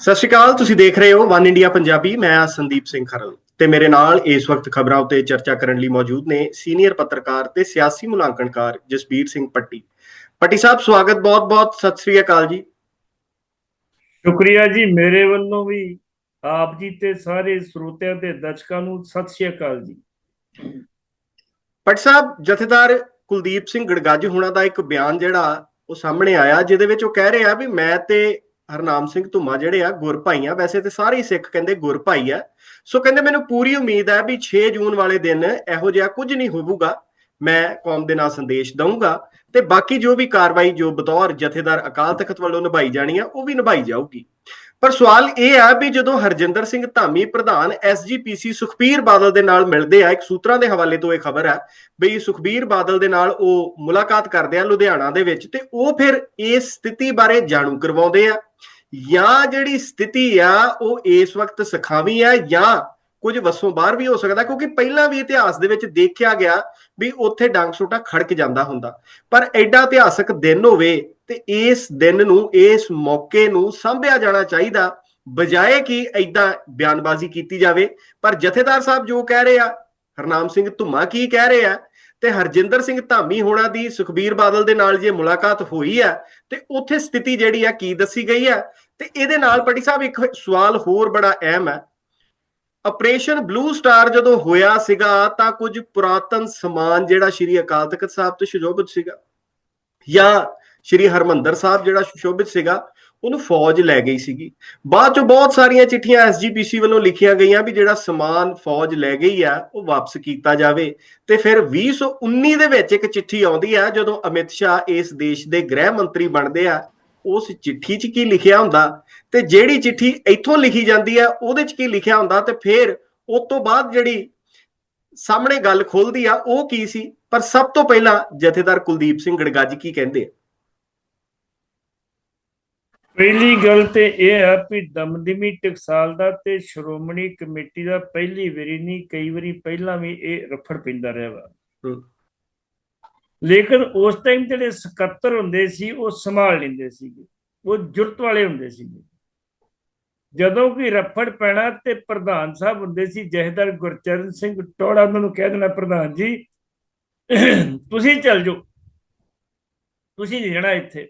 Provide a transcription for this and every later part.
ਸਤਿ ਸ਼੍ਰੀ ਅਕਾਲ ਤੁਸੀਂ ਦੇਖ ਰਹੇ ਹੋ ਵਨ ਇੰਡੀਆ ਪੰਜਾਬੀ ਮੈਂ ਹਾਂ ਸੰਦੀਪ ਸਿੰਘ ਖਰਲ। ਤੇ ਮੇਰੇ ਨਾਲ ਇਸ ਵਕਤ ਖਬਰਾਂ ਉੱਤੇ ਚਰਚਾ ਕਰਨ ਲਈ ਮੌਜੂਦ ਨੇ ਸੀਨੀਅਰ ਪੱਤਰਕਾਰ ਤੇ ਸਿਆਸੀ ਮੁਲਾਂਕਣਕਾਰ ਜਸਬੀਰ ਸਿੰਘ ਪੱਟੀ। ਪੱਟੀ ਸਾਹਿਬ ਸਵਾਗਤ ਬਹੁਤ-ਬਹੁਤ ਸਤਿ ਸ਼੍ਰੀ ਅਕਾਲ ਜੀ। ਸ਼ੁਕਰੀਆ ਜੀ ਮੇਰੇ ਵੱਲੋਂ ਵੀ ਆਪ ਜੀ ਤੇ ਸਾਰੇ ਸਰੋਤਿਆਂ ਤੇ ਦਰਸ਼ਕਾਂ ਨੂੰ ਸਤਿ ਸ਼੍ਰੀ ਅਕਾਲ ਜੀ। ਪੱਟੀ ਸਾਹਿਬ ਜਥੇਦਾਰ ਕੁਲਦੀਪ ਸਿੰਘ ਗੜਗੱਜ ਹੁਣਾਂ ਦਾ ਇੱਕ ਬਿਆਨ ਜਿਹੜਾ ਉਹ ਸਾਹਮਣੇ ਆਇਆ ਜਿਹਦੇ ਵਿੱਚ ਉਹ ਕਹਿ ਰਹੇ ਆ ਵੀ ਮੈਂ ਤੇ ਹਰਨਾਮ ਸਿੰਘ ਧੁੰਮਾ ਜਿਹੜੇ ਆ ਗੁਰਭਾਈ ਆ, ਵੈਸੇ ਤੇ ਸਾਰੇ ਸਿੱਖ ਕਹਿੰਦੇ ਗੁਰਭਾਈ ਆ। ਸੋ ਕਹਿੰਦੇ ਮੈਨੂੰ ਪੂਰੀ ਉਮੀਦ ਹੈ ਵੀ 6 ਜੂਨ ਵਾਲੇ ਦਿਨ ਇਹੋ ਜਿਹਾ ਕੁਝ ਨਹੀਂ ਹੋਊਗਾ, ਮੈਂ ਕੌਮ ਦੇ ਨਾਲ ਸੰਦੇਸ਼ ਦਊਂਗਾ ਤੇ ਬਾਕੀ ਜੋ ਵੀ ਕਾਰਵਾਈ, ਜੋ ਬਤੌਰ ਜਥੇਦਾਰ ਅਕਾਲ ਤਖਤ ਵੱਲੋਂ ਨਿਭਾਈ ਜਾਣੀ ਆ, ਉਹ ਵੀ ਨਿਭਾਈ ਜਾਊਗੀ। ਪਰ ਸਵਾਲ ਇਹ ਆ ਵੀ ਜਦੋਂ ਹਰਜਿੰਦਰ ਸਿੰਘ ਧਾਮੀ ਪ੍ਰਧਾਨ ਐਸਜੀਪੀਸੀ ਸੁਖਬੀਰ ਬਾਦਲ ਦੇ ਨਾਲ ਮਿਲਦੇ ਆ, ਇੱਕ ਸੂਤਰਾਂ ਦੇ ਹਵਾਲੇ ਤੋਂ ਇਹ ਖਬਰ ਹੈ ਬਈ ਸੁਖਬੀਰ ਬਾਦਲ ਦੇ ਨਾਲ ਉਹ ਮੁਲਾਕਾਤ ਕਰਦੇ ਆ ਲੁਧਿਆਣਾ ਦੇ ਵਿੱਚ ਤੇ ਉਹ ਫਿਰ ਇਸ ਸਥਿਤੀ ਬਾਰੇ ਜਾਣੂ ਕਰਵਾਉਂਦੇ ਆ। ਜਾਂ ਜਿਹੜੀ ਸਥਿਤੀ ਆ, ਉਹ ਇਸ ਵਕਤ ਸਖਾਵੀ ਆ ਜਾਂ ਕੁਝ ਵਸੋਂ ਬਾਹਰ ਵੀ ਹੋ ਸਕਦਾ, ਕਿਉਂਕਿ ਪਹਿਲਾਂ ਵੀ ਇਤਿਹਾਸ ਦੇ ਵਿੱਚ ਦੇਖਿਆ ਗਿਆ ਵੀ ਉੱਥੇ ਡਾਂਗ ਛੋਟਾ ਖੜਕ ਜਾਂਦਾ ਹੁੰਦਾ। ਪਰ ਐਡਾ ਇਤਿਹਾਸਕ ਦਿਨ ਹੋਵੇ ਤੇ ਇਸ ਦਿਨ ਨੂੰ, ਇਸ ਮੌਕੇ ਨੂੰ ਸੰਭਿਆ ਜਾਣਾ ਚਾਹੀਦਾ, ਬਜਾਏ ਕਿ ਐਦਾਂ ਬਿਆਨਬਾਜ਼ੀ ਕੀਤੀ ਜਾਵੇ। ਪਰ ਜਥੇਦਾਰ ਸਾਹਿਬ ਜੋ ਕਹਿ ਰਹੇ ਆ, ਹਰਨਾਮ ਸਿੰਘ ਧੁੰਮਾ ਕੀ ਕਹਿ ਰਹੇ ਆ ਤੇ ਹਰਜਿੰਦਰ ਸਿੰਘ ਧਾਮੀ ਹੋਣਾ ਦੀ ਸੁਖਬੀਰ ਬਾਦਲ ਦੇ ਨਾਲ ਜੇ ਮੁਲਾਕਾਤ ਹੋਈ ਹੈ ਤੇ ਉੱਥੇ ਸਥਿਤੀ ਜਿਹੜੀ ਆ, ਕੀ ਦੱਸੀ ਗਈ ਹੈ ਤੇ ਇਹਦੇ ਨਾਲ ਪਟੀ ਸਾਹਿਬ, ਇੱਕ ਸਵਾਲ ਹੋਰ ਬੜਾ ਅਹਿਮ ਹੈ ਆਪਰੇਸ਼ਨ ਬਲੂ ਸਟਾਰ ਜਦੋਂ ਹੋਇਆ ਸੀਗਾ, ਤਾਂ ਕੁਝ ਪੁਰਾਤਨ ਸਮਾਨ ਜਿਹੜਾ ਸ਼੍ਰੀ ਅਕਾਲ ਤਖਤ ਸਾਹਿਬ ਤੋਂ ਸ਼ੁਜੋਬਤ ਸੀਗਾ, ਜਾਂ ਸ਼੍ਰੀ ਹਰਮੰਦਰ ਸਾਹਿਬ ਜਿਹੜਾ ਸ਼ੁਸ਼ੋਭਿਤ ਸੀਗਾ ਉਹਨੂੰ ਫੌਜ ਲੈ ਗਈ ਸੀਗੀ। ਬਾਅਦ ਚੋਂ ਬਹੁਤ ਸਾਰੀਆਂ ਚਿੱਠੀਆਂ ਐਸਜੀਪੀਸੀ ਵੱਲੋਂ ਲਿਖੀਆਂ ਗਈਆਂ ਵੀ ਜਿਹੜਾ ਸਮਾਨ ਫੌਜ ਲੈ ਗਈ ਆ, ਉਹ ਵਾਪਸ ਕੀਤਾ ਜਾਵੇ। ਤੇ ਫਿਰ 2019 ਦੇ ਵਿੱਚ ਇੱਕ ਚਿੱਠੀ ਆਉਂਦੀ ਆ, ਜਦੋਂ ਅਮਿਤ ਸ਼ਾਹ ਇਸ ਦੇਸ਼ ਦੇ ਗ੍ਰਹਿ ਮੰਤਰੀ ਬਣਦੇ ਆ, ਉਸ ਚਿੱਠੀ 'ਚ ਕੀ ਲਿਖਿਆ ਹੁੰਦਾ? ਤੇ ਜਿਹੜੀ ਚਿੱਠੀ ਇੱਥੋਂ ਲਿਖੀ ਜਾਂਦੀ ਆ, ਉਹਦੇ 'ਚ ਕੀ ਲਿਖਿਆ ਹੁੰਦਾ? ਤੇ ਫਿਰ ਉਸ ਤੋਂ ਬਾਅਦ ਜਿਹੜੀ ਸਾਹਮਣੇ ਗੱਲ ਖੁੱਲਦੀ ਆ, ਉਹ ਕੀ ਸੀ? ਪਰ ਸਭ ਤੋਂ ਪਹਿਲਾਂ ਜਥੇਦਾਰ ਕੁਲਦੀਪ ਸਿੰਘ ਗੜਗੱਜ ਕੀ ਕਹਿੰਦੇ ਆ? ਪਹਿਲੀ ਗੱਲ ਤੇ ਇਹ ਹੈ ਵੀ ਦਮਦਮੀ ਟਕਸਾਲ ਦਾ ਤੇ ਸ਼੍ਰੋਮਣੀ ਕਮੇਟੀ ਦਾ ਪਹਿਲੀ ਵਾਰੀ ਨਹੀਂ ਕਈ ਵਾਰੀ ਪਹਿਲਾਂ ਵੀ ਇਹ ਰਫੜ ਪੈਂਦਾ ਰਿਹਾ ਵਾ। ਲੇਕਿਨ ਉਸ ਟਾਈਮ ਜਿਹੜੇ ਸਕੱਤਰ ਹੁੰਦੇ ਸੀ ਉਹ ਸੰਭਾਲ ਲੈਂਦੇ ਸੀਗੇ। ਉਹ ਜੁਰਤ ਵਾਲੇ ਹੁੰਦੇ ਸੀਗੇ। ਜਦੋਂ ਕੋਈ ਰਫੜ ਪੈਣਾ ਤੇ ਪ੍ਰਧਾਨ ਸਾਹਿਬ ਹੁੰਦੇ ਸੀ ਜਹਦਰ ਗੁਰਚਰਨ ਸਿੰਘ ਟੋੜਾ ਉਹਨਾਂ ਨੂੰ ਕਹਿ ਦੇਣਾ ਪ੍ਰਧਾਨ ਜੀ ਤੁਸੀਂ ਚੱਲ ਜਾਓ। ਤੁਸੀਂ ਨਹੀਂ ਰਹਿਣਾ ਇੱਥੇ।